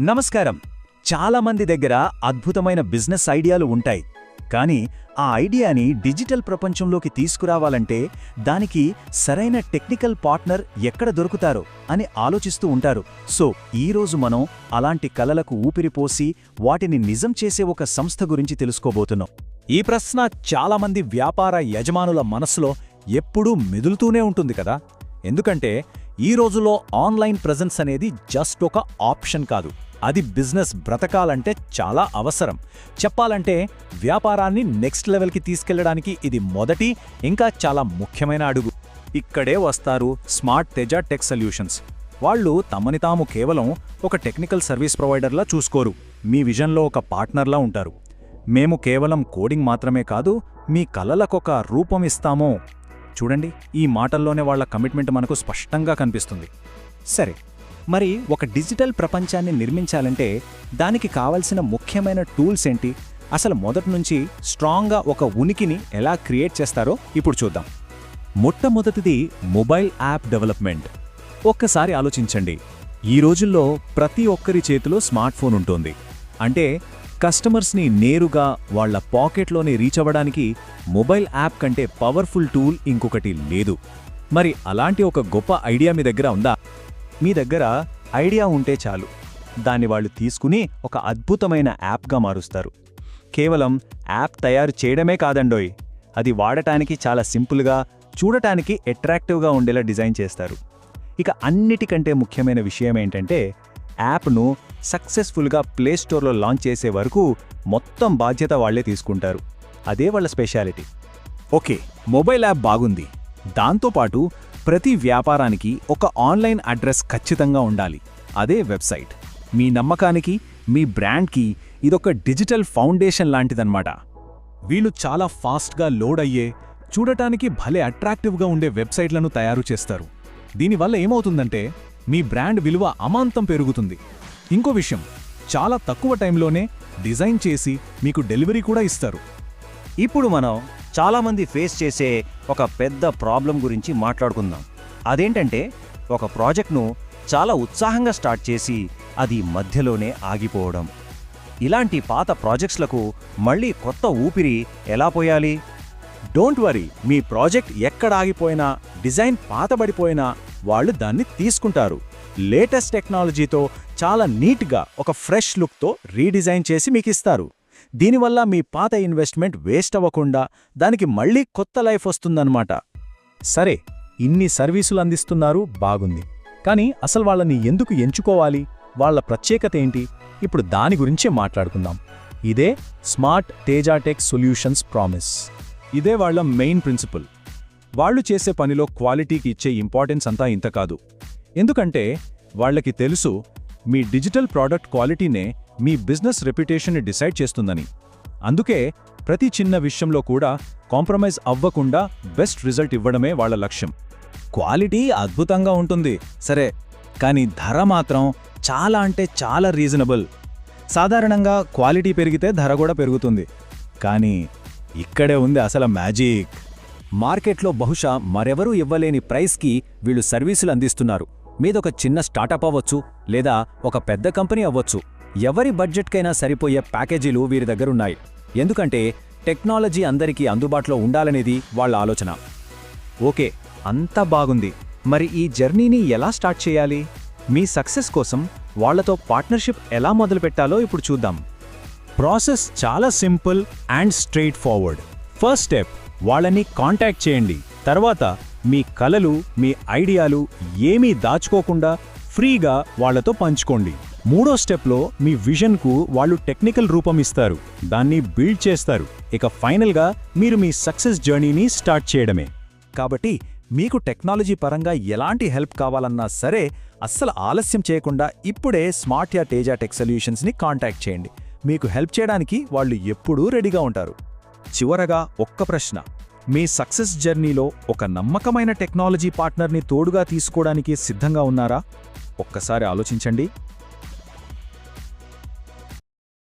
నమస్కారం. చాలామంది దగ్గర అద్భుతమైన బిజినెస్ ఐడియాలు ఉంటాయి. కానీ ఆ ఐడియాని డిజిటల్ ప్రపంచంలోకి తీసుకురావాలంటే దానికి సరైన టెక్నికల్ పార్ట్నర్ ఎక్కడ దొరుకుతారో అని ఆలోచిస్తూ ఉంటారు. సో ఈరోజు మనం అలాంటి కలలకు ఊపిరిపోసి వాటిని నిజం చేసే ఒక సంస్థ గురించి తెలుసుకోబోతున్నాం. ఈ ప్రశ్న చాలామంది వ్యాపార యజమానుల మనసులో ఎప్పుడూ మెదులుతూనే ఉంటుంది కదా. ఎందుకంటే ఈ రోజులో ఆన్లైన్ ప్రెజెన్స్ అనేది జస్ట్ ఒక ఆప్షన్ కాదు. అది బిజినెస్ బ్రతకాలంటే చాలా అవసరం. చెప్పాలంటే వ్యాపారాన్ని నెక్స్ట్ లెవెల్కి తీసుకెళ్ళడానికి ఇది మొదటి ఇంకా చాలా ముఖ్యమైన అడుగు. ఇక్కడే వస్తారు స్మార్ట్ తేజ టెక్ సొల్యూషన్స్. వాళ్ళు తమని తాము కేవలం ఒక టెక్నికల్ సర్వీస్ ప్రొవైడర్లా చూసుకోరు. మీ విజన్లో ఒక పార్ట్నర్లా ఉంటారు. మేము కేవలం కోడింగ్ మాత్రమే కాదు మీ కలలకొక రూపం ఇస్తామో. చూడండి ఈ మాటల్లోనే వాళ్ళ కమిట్మెంట్ మనకు స్పష్టంగా కనిపిస్తుంది. సరే మరి ఒక డిజిటల్ ప్రపంచాన్ని నిర్మించాలంటే దానికి కావలసిన ముఖ్యమైన టూల్స్ ఏంటి? అసలు మొదటి నుంచి స్ట్రాంగ్గా ఒక ఉనికిని ఎలా క్రియేట్ చేస్తారో ఇప్పుడు చూద్దాం. మొట్టమొదటిది మొబైల్ యాప్ డెవలప్మెంట్. ఒక్కసారి ఆలోచించండి. ఈ రోజుల్లో ప్రతి ఒక్కరి చేతిలో స్మార్ట్ ఫోన్ ఉంటుంది. అంటే కస్టమర్స్ని నేరుగా వాళ్ళ పాకెట్లోనే రీచ్ అవ్వడానికి మొబైల్ యాప్ కంటే పవర్ఫుల్ టూల్ ఇంకొకటి లేదు. మరి అలాంటి ఒక గొప్ప ఐడియా మీ దగ్గర ఉందా? మీ దగ్గర ఐడియా ఉంటే చాలు. దాన్ని వాళ్ళు తీసుకుని ఒక అద్భుతమైన యాప్గా మారుస్తారు. కేవలం యాప్ తయారు చేయడమే కాదండోయ్. అది వాడటానికి చాలా సింపుల్గా చూడటానికి అట్రాక్టివ్గా ఉండేలా డిజైన్ చేస్తారు. ఇక అన్నిటికంటే ముఖ్యమైన విషయం ఏంటంటే యాప్ను సక్సెస్ఫుల్గా ప్లే స్టోర్లో లాంచ్ చేసే వరకు మొత్తం బాధ్యత వాళ్ళే తీసుకుంటారు. అదే వాళ్ళ స్పెషాలిటీ. ఓకే మొబైల్ యాప్ బాగుంది. దాంతోపాటు ప్రతి వ్యాపారానికి ఒక ఆన్లైన్ అడ్రస్ ఖచ్చితంగా ఉండాలి. అదే వెబ్సైట్. మీ నమ్మకానికి మీ బ్రాండ్కి ఇదొక డిజిటల్ ఫౌండేషన్ లాంటిదన్నమాట. వీళ్ళు చాలా ఫాస్ట్గా లోడ్ అయ్యే చూడటానికి భలే అట్రాక్టివ్గా ఉండే వెబ్సైట్లను తయారు చేస్తారు. దీనివల్ల ఏమవుతుందంటే మీ బ్రాండ్ విలువ అమాంతం పెరుగుతుంది. ఇంకో విషయం చాలా తక్కువ టైంలోనే డిజైన్ చేసి మీకు డెలివరీ కూడా ఇస్తారు. ఇప్పుడు మనం చాలామంది ఫేస్ చేసే ఒక పెద్ద ప్రాబ్లం గురించి మాట్లాడుకుందాం. అదేంటంటే ఒక ప్రాజెక్ట్ను చాలా ఉత్సాహంగా స్టార్ట్ చేసి అది మధ్యలోనే ఆగిపోవడం. ఇలాంటి పాత ప్రాజెక్ట్స్లకు మళ్ళీ కొత్త ఊపిరి ఎలా పోయాలి? డోంట్ వరీ మీ ప్రాజెక్ట్ ఎక్కడ ఆగిపోయినా డిజైన్ పాతబడిపోయినా వాళ్ళు దాన్ని తీసుకుంటారు. లేటెస్ట్ టెక్నాలజీతో చాలా నీట్గా ఒక ఫ్రెష్ లుక్తో రీడిజైన్ చేసి మీకు ఇస్తారు దీనివల్ల మీ పాత ఇన్వెస్ట్మెంట్ వేస్ట్ అవ్వకుండా దానికి మళ్ళీ కొత్త లైఫ్ వస్తుందన్నమాట. సరే ఇన్ని సర్వీసులు అందిస్తున్నారు బాగుంది. కానీ అసలు వాళ్ళని ఎందుకు ఎంచుకోవాలి? వాళ్ళ ప్రత్యేకత ఏంటి? ఇప్పుడు దాని గురించే మాట్లాడుకుందాం. ఇదే స్మార్ట్ తేజాటెక్ సొల్యూషన్స్ ప్రామిస్. ఇదే వాళ్ళ మెయిన్ ప్రిన్సిపల్. వాళ్ళు చేసే పనిలో క్వాలిటీకి ఇచ్చే ఇంపార్టెన్స్ అంతా ఇంత కాదు. ఎందుకంటే వాళ్ళకి తెలుసు మీ డిజిటల్ ప్రోడక్ట్ క్వాలిటీనే మీ బిజినెస్ రెప్యుటేషన్ని డిసైడ్ చేస్తుందని. అందుకే ప్రతి చిన్న విషయంలో కూడా కాంప్రమైజ్ అవ్వకుండా బెస్ట్ రిజల్ట్ ఇవ్వడమే వాళ్ళ లక్ష్యం. క్వాలిటీ అద్భుతంగా ఉంటుంది. సరే కానీ ధర మాత్రం చాలా అంటే చాలా రీజనబుల్. సాధారణంగా క్వాలిటీ పెరిగితే ధర కూడా పెరుగుతుంది. కానీ ఇక్కడే ఉంది అసలు మ్యాజిక్. మార్కెట్లో బహుశా మరెవరూ ఇవ్వలేని ప్రైస్కి వీళ్ళు సర్వీసులు అందిస్తున్నారు. మీదొక చిన్న స్టార్టప్ అవ్వచ్చు లేదా ఒక పెద్ద కంపెనీ అవ్వచ్చు. ఎవరి బడ్జెట్కైనా సరిపోయే ప్యాకేజీలు వీరి దగ్గరున్నాయి. ఎందుకంటే టెక్నాలజీ అందరికీ అందుబాటులో ఉండాలనేది వాళ్ళ ఆలోచన. ఓకే అంతా బాగుంది. మరి ఈ జర్నీని ఎలా స్టార్ట్ చేయాలి? మీ సక్సెస్ కోసం వాళ్ళతో పార్ట్నర్షిప్ ఎలా మొదలుపెట్టాలో ఇప్పుడు చూద్దాం. ప్రాసెస్ చాలా simple and straightforward first step వాళ్ళని కాంటాక్ట్ చేయండి. తర్వాత మీ కలలు మీ ఐడియాలు ఏమీ దాచుకోకుండా ఫ్రీగా వాళ్ళతో పంచుకోండి. మూడో స్టెప్లో మీ విజన్కు వాళ్ళు టెక్నికల్ రూపం ఇస్తారు. దాన్ని బిల్డ్ చేస్తారు. ఇక ఫైనల్గా మీరు మీ సక్సెస్ జర్నీని స్టార్ట్ చేయడమే. కాబట్టి మీకు టెక్నాలజీ పరంగా ఎలాంటి హెల్ప్ కావాలన్నా సరే అస్సలు ఆలస్యం చేయకుండా ఇప్పుడే స్మార్ట్ యా తేజా టెక్ సొల్యూషన్స్ని కాంటాక్ట్ చేయండి. మీకు హెల్ప్ చేయడానికి వాళ్ళు ఎప్పుడూ రెడీగా ఉంటారు. చివరగా ఒక్క ప్రశ్న. మీ సక్సెస్ జర్నీలో ఒక నమ్మకమైన టెక్నాలజీ పార్ట్నర్ని తోడుగా తీసుకోవడానికి సిద్ధంగా ఉన్నారా? ఒక్కసారి ఆలోచించండి.